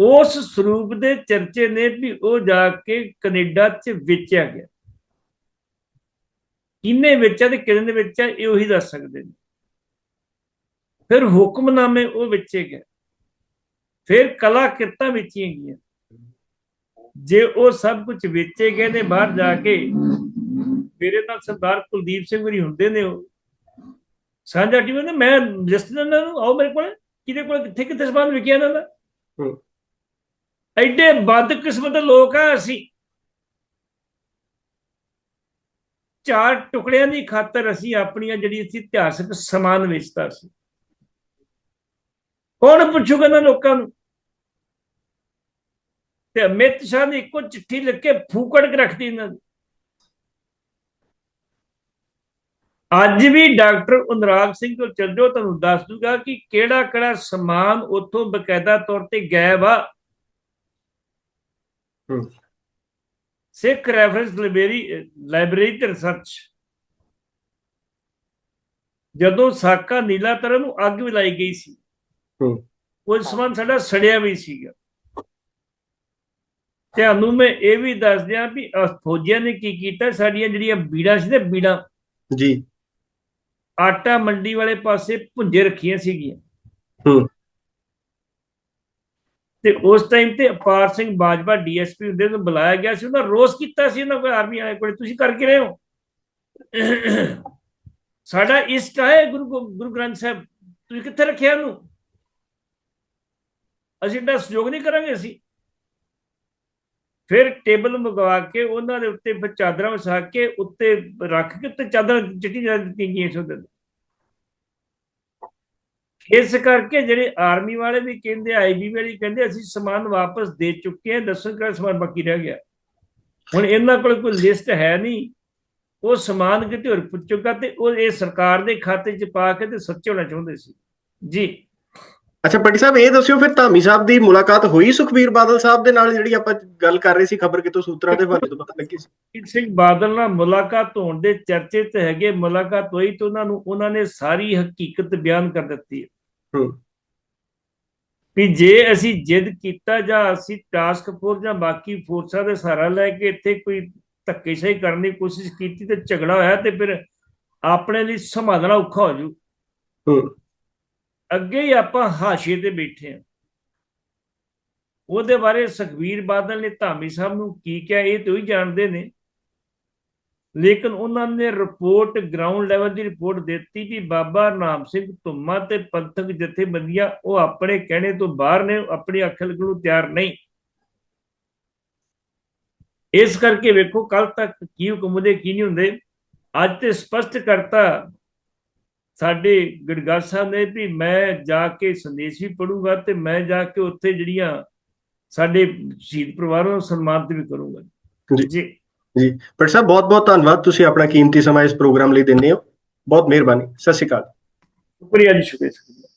ਉਸ ਸਰੂਪ ਦੇ ਚਰਚੇ ਨੇ ਵੀ ਉਹ ਜਾ ਕੇ ਕੈਨੇਡਾ 'ਚ ਵੇਚਿਆ ਗਿਆ। ਕਿੰਨੇ ਵੇਚਿਆ ਤੇ ਕਿੰਨੇ ਨੇ ਵੇਚਿਆ, ਇਹ ਉਹੀ ਦੱਸ ਸਕਦੇ ਨੇ। ਫਿਰ ਹੁਕਮਨਾਮੇ ਉਹ ਵੇਚੇ ਗਏ। ਫਿਰ ਕਲਾ ਕਿਰਤਾਂ ਵੇਚੀਆਂ ਗਈਆਂ। ਜੇ ਉਹ ਸਭ ਕੁਝ ਵੇਚੇ ਗਏ ਨੇ ਬਾਹਰ ਜਾ ਕੇ ਮੇਰੇ ਨਾਲ ਸਰਦਾਰ ਕੁਲਦੀਪ ਸਿੰਘ ਵੀ ਹੁੰਦੇ ਨੇ ਉਹ। ਸਾਂਝਾ ਟੀਮ ਨੇ ਮੈਂ ਲਿਸਟ ਦਿੰਦਾ ਨੂੰ ਆਓ ਮੇਰੇ ਕੋਲ ਕਿਹਦੇ ਕੋਲ ਕਿੱਥੇ ਕਿੱਥੇ ਸਮਾਨ ਵਿਕਿਆ ਇਹਨਾਂ ਦਾ। ਐਡੇ ਬਦਕਿਸਮਤ ਲੋਕ ਆ ਅਸੀਂ। ਚਾਰ ਟੁਕੜਿਆਂ ਦੀ ਖਾਤਰ ਅਸੀਂ ਆਪਣੀਆਂ ਜਿਹੜੀ ਸੀ ਇਤਿਹਾਸਕ ਸਮਾਨ ਵੇਚਦਾ ਸੀ। ਕੌਣ ਪੁੱਛੂਗਾ ਇਹਨਾਂ ਲੋਕਾਂ ਨੂੰ? ਤੇ ਅਮਿਤ ਸ਼ਾਹ ਨੇ ਇੱਕੋ ਚਿੱਠੀ ਲਿਖ ਕੇ ਫੂਕੜ ਕੇ ਰੱਖਤੀ ਇਹਨਾਂ ਦੀ ਅੱਜ ਵੀ ਡਾਕਟਰ ਉਨਰਾਗ ਸਿੰਘ ਕੋਲ ਚੱਲ ਜਾਓ ਤੁਹਾਨੂੰ ਦੱਸ ਦੂਗਾ ਕਿ ਕਿਹੜਾ ਕਿਹੜਾ ਸਮਾਨ ਉੱਥੋਂ ਬਕਾਇਦਾ ਤੌਰ ਤੇ ਗਾਇਬ ਆ। ਸਿੱਖ ਰੈਫਰੈਂਸ ਲਾਇਬ੍ਰੇਰੀ ਲਾਇਬ੍ਰੇਰੀ ਤੇ ਰਿਸਰਚ ਜਦੋਂ ਸਾਕਾ ਨੀਲਾ ਤਰਨ ਨੂੰ ਅੱਗ ਵੀ ਲਾਈ ਗਈ ਸੀ। ਉਹ ਸਮਾਨ ਸਾਡਾ ਸੜਿਆ ਵੀ ਸੀਗਾ ਤੁਹਾਨੂੰ ਮੈਂ ਇਹ ਵੀ ਦੱਸ ਦਿਆਂ ਵੀ ਫੌਜੀਆਂ ਨੇ ਕੀ ਕੀਤਾ? ਸਾਡੀਆਂ ਜਿਹੜੀਆਂ ਬੀੜਾਂ ਸੀ ਤੇ ਬੀੜਾਂ ਜੀ। ਆਟਾ ਮੰਡੀ ਵਾਲੇ ਪਾਸੇ ਭੁੰਜੇ ਰੱਖੀਆਂ ਸੀਗੀਆਂ। ਹੂੰ। ਤੇ ਉਸ ਟਾਈਮ ਤੇ ਅਪਾਰ ਸਿੰਘ ਬਾਜਵਾ ਡੀਐਸਪੀ ਹੁੰਦੇ ਨੂੰ ਬੁਲਾਇਆ ਗਿਆ ਸੀ ਉਹਨਾਂ ਰੋਸ ਕੀਤਾ ਸੀ ਉਹਨਾਂ ਕੋਈ ਆਰਮੀ ਵਾਲੇ ਕੋਲ ਤੁਸੀਂ ਕਰਕੇ ਰਹੇ ਹੋ? ਸਾਡਾ ਇਸ਼ਟ ਹੈ ਗੁਰੂ ਗੁਰੂ ਗ੍ਰੰਥ ਸਾਹਿਬ ਤੁਸੀਂ ਕਿੱਥੇ ਰੱਖਿਆ ਉਹਨੂੰ? ਅਸੀਂ ਤਾਂ ਸਹਿਯੋਗ ਨਹੀਂ ਕਰਾਂਗੇ ਅਸੀਂ। ਫਿਰ ਟੇਬਲ ਮੰਗਵਾ ਕੇ ਉਹਨਾਂ ਦੇ ਉੱਤੇ ਫਿਰ ਚਾਦਰਾਂ ਵਸਾ ਕੇ ਉੱਤੇ ਰੱਖ ਕੇ ਉੱਤੇ ਚਾਦਰ ਚਿੱਟੀ ਚਾਦਰ ਦਿੱਤੀ ਗਈ ਸੀ ਉਹਦੇ ਇਸ ਕਰਕੇ ਜਿਹੜੇ ਆਰਮੀ ਵਾਲੇ ਵੀ ਕਹਿੰਦੇ, ਆਈਬੀ ਵਾਲੇ ਕਹਿੰਦੇ, ਅਸੀਂ ਸਮਾਨ ਵਾਪਸ ਦੇ ਚੁੱਕੇ ਹਾਂ, ਦੱਸੋ ਕਿਹੜਾ ਸਮਾਨ ਬਾਕੀ ਰਹਿ ਗਿਆ। ਹੁਣ ਇਹਨਾਂ ਕੋਲ ਕੋਈ ਲਿਸਟ ਹੈ ਨਹੀਂ। ਉਹ ਸਮਾਨ ਕਿਤੇ ਹੋਰ ਪੁੱਜ ਚੁੱਕਾ ਤੇ ਉਹ ਇਹ ਸਰਕਾਰ ਦੇ ਖਾਤੇ 'ਚ ਪਾ ਕੇ ਤੇ ਸੱਚੇ ਹੋਣਾ ਚਾਹੁੰਦੇ ਸੀ। ਜੀ। ਅੱਛਾ ਪੱਟੀ ਸਾਹਿਬ ਇਹ ਦੱਸਿਓ ਫਿਰ ਧਾਮੀ ਸਾਹਿਬ ਦੀ ਮੁਲਾਕਾਤ ਹੋਈ ਸੁਖਬੀਰ ਬਾਦਲ ਸਾਹਿਬ ਦੇ ਨਾਲ ਜਿਹੜੀ ਆਪਾਂ ਗੱਲ ਕਰ ਰਹੇ ਸੀ ਖਬਰ ਕਿਤੋਂ ਸੂਤਰਾਂ ਦੇ ਹਵਾਲੇ ਤੋਂ ਪਤਾ ਲੱਗੀ ਸੀ? ਸੁਖਬੀਰ ਸਿੰਘ ਬਾਦਲ ਨਾਲ ਮੁਲਾਕਾਤ ਹੋਣ ਦੇ ਚਰਚੇ ਤੇ ਹੈਗੇ ਮੁਲਾਕਾਤ ਹੋਈ ਤਾਂ ਉਹਨਾਂ ਨੂੰ ਉਹਨਾਂ ਨੇ ਸਾਰੀ ਹਕੀਕਤ ਬਿਆਨ ਕਰ ਦਿੱਤੀ ਹੈ। ਵੀ ਜੇ ਅਸੀਂ ਜਿੱਦ ਕੀਤਾ ਜਾਂ ਅਸੀਂ ਟਾਸਕ ਫੋਰਸ ਜਾਂ ਬਾਕੀ ਫੋਰਸਾਂ ਦੇ ਸਹਾਰਾ ਲੈ ਕੇ ਇੱਥੇ ਕੋਈ ਧੱਕੇਸ਼ਾਹੀ ਕਰਨ ਦੀ ਕੋਸ਼ਿਸ਼ ਕੀਤੀ ਤੇ ਝਗੜਾ ਹੋਇਆ ਤੇ ਫਿਰ ਆਪਣੇ ਲਈ ਸੰਭਾਲਣਾ ਔਖਾ ਹੋ ਜੂ। ਹੂੰ। ਅੱਗੇ ਹੀ ਆਪਾਂ ਹਾਸ਼ੀਏ ਤੇ ਬੈਠੇ ਹਾਂ। ਉਹਦੇ ਬਾਰੇ ਸੁਖਬੀਰ ਬਾਦਲ ਨੇ ਧਾਮੀ ਸਾਹਿਬ ਨੂੰ ਕੀ ਕਿਹਾ ਇਹ ਤੇ ਹੀ ਜਾਣਦੇ ਨੇ। ਲੇਕਿਨ ਉਹਨਾਂ ਨੇ ਰਿਪੋਰਟ ਗਰਾਊਂਡ ਲੈਵਲ ਦੀ ਰਿਪੋਰਟ ਦਿੱਤੀ ਵੀ ਬਾਬਾ ਨਾਮ ਸਿੰਘ ਧੁੰਮਾ ਤੇ ਪੰਥਕ ਜਥੇਬੰਦੀਆਂ ਉਹ ਆਪਣੇ ਕਹਿਣੇ ਤੋਂ ਬਾਹਰ ਨੇ ਆਪਣੀ ਅੱਖ ਲੱਗਣ ਨੂੰ ਤਿਆਰ ਨਹੀਂ। ਇਸ ਕਰਕੇ ਵੇਖੋ ਕੱਲ ਤੱਕ ਕੀ ਹੁਕਮ ਹੁੰਦੇ ਕੀ ਨਹੀਂ ਹੁੰਦੇ। ਅੱਜ ਤੇ ਸਪਸ਼ਟ ਕਰਤਾ ਸਾਡੇ ਗੜਗੜ ਸਾਹਿਬ ਨੇ ਵੀ ਮੈਂ ਜਾ ਕੇ ਸੰਦੇਸ਼ ਵੀ ਪੜੂੰਗਾ ਤੇ ਮੈਂ ਜਾ ਕੇ ਉੱਥੇ ਜਿਹੜੀਆਂ ਸਾਡੇ ਸ਼ਹੀਦ ਪਰਿਵਾਰਾਂ ਨੂੰ ਸਨਮਾਨਿਤ ਵੀ ਕਰੂੰਗਾ। ਜੀ। ਜੀ। ਪੱਟੀ ਸਾਹਿਬ ਬਹੁਤ ਬਹੁਤ ਧੰਨਵਾਦ। ਤੁਸੀਂ ਆਪਣਾ ਕੀਮਤੀ ਸਮਾਂ ਇਸ ਪ੍ਰੋਗਰਾਮ ਲਈ ਦਿੰਦੇ ਹੋ। ਬਹੁਤ ਮਿਹਰਬਾਨੀ। ਸਤਿ ਸ਼੍ਰੀ ਅਕਾਲ। ਸ਼ੁਕਰੀਆ ਜੀ ਸ਼ੁਕਰੀਆ।